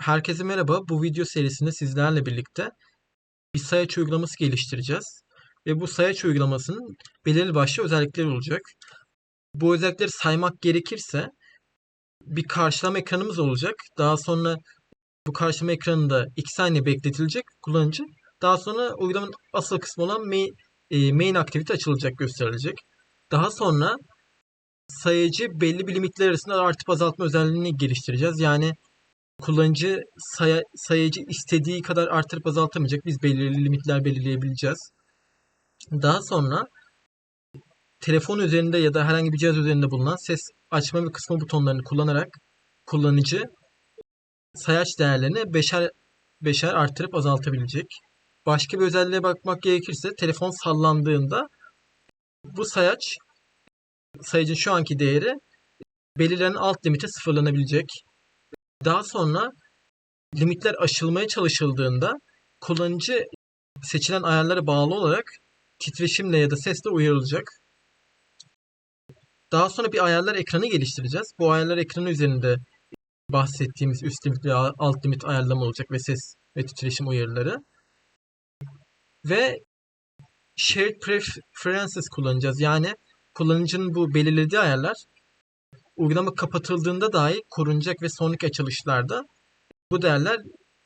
Herkese merhaba. Bu video serisinde sizlerle birlikte bir sayaç uygulaması geliştireceğiz. Ve bu sayaç uygulamasının belirli başlı özellikleri olacak. Bu özellikleri saymak gerekirse bir karşılama ekranımız olacak. Daha sonra bu karşılama ekranında 2 saniye bekletilecek kullanıcı. Daha sonra uygulamanın asıl kısmı olan main, e, aktivite açılacak, gösterilecek. Daha sonra sayacı belli bir limitler arasında artıp azaltma özelliğini geliştireceğiz. Yani kullanıcı saya, sayacı istediği kadar artırıp azaltamayacak. Biz belirli limitler belirleyebileceğiz. Daha sonra telefon üzerinde ya da herhangi bir cihaz üzerinde bulunan ses açma ve kısma butonlarını kullanarak kullanıcı sayaç değerlerini beşer beşer artırıp azaltabilecek. Başka bir özelliğe bakmak gerekirse telefon sallandığında bu sayaç sayacın şu anki değeri belirlenen alt limite sıfırlanabilecek. Daha sonra limitler aşılmaya çalışıldığında kullanıcı seçilen ayarlara bağlı olarak titreşimle ya da sesle uyarılacak. Daha sonra bir ayarlar ekranı geliştireceğiz. Bu ayarlar ekranı üzerinde bahsettiğimiz üst limit ve alt limit ayarlama olacak ve ses ve titreşim uyarıları. Ve shared preferences kullanacağız. Yani kullanıcının bu belirlediği ayarlar uygulama kapatıldığında dahi korunacak ve sonraki açılışlarda bu değerler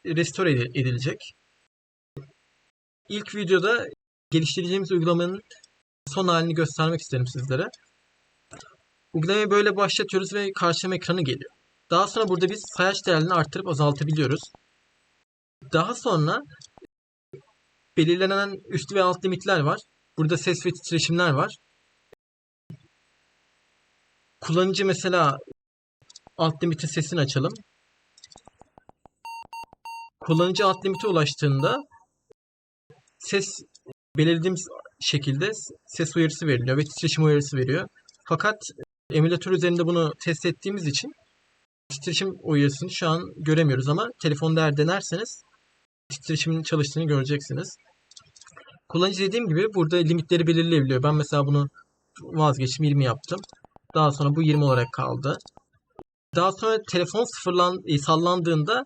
restore edilecek. İlk videoda geliştireceğimiz uygulamanın son halini göstermek isterim sizlere. Uygulamayı böyle başlatıyoruz ve karşılama ekranı geliyor. Daha sonra burada biz sayaç değerlerini arttırıp azaltabiliyoruz. Daha sonra belirlenen üst ve alt limitler var. Burada ses ve titreşimler var. Kullanıcı mesela alt limitin sesini açalım. Kullanıcı alt limite ulaştığında ses belirlediğimiz şekilde ses uyarısı veriliyor ve titreşim uyarısı veriyor. Fakat emülatör üzerinde bunu test ettiğimiz için titreşim uyarısını şu an göremiyoruz ama telefonda eğer denerseniz titreşimin çalıştığını göreceksiniz. Kullanıcı dediğim gibi burada limitleri belirleyebiliyor. Ben mesela bunu vazgeçtim 20 yaptım. Daha sonra bu 20 olarak kaldı. Daha sonra telefon sıfırlan, e, sallandığında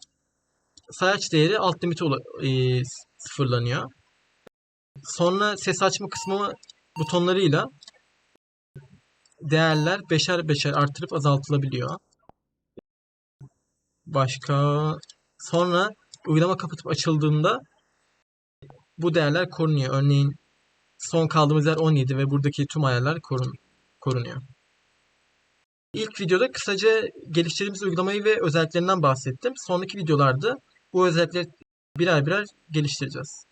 sayaç değeri alt limiti e, sıfırlanıyor. Sonra ses açma kısmı butonlarıyla değerler beşer beşer artırıp azaltılabiliyor. Başka sonra uygulama kapatıp açıldığında bu değerler korunuyor. Örneğin son kaldığımız yer 17 ve buradaki tüm ayarlar korun, korunuyor. İlk videoda kısaca geliştirdiğimiz uygulamayı ve özelliklerinden bahsettim. Sonraki videolarda bu özellikleri birer birer geliştireceğiz.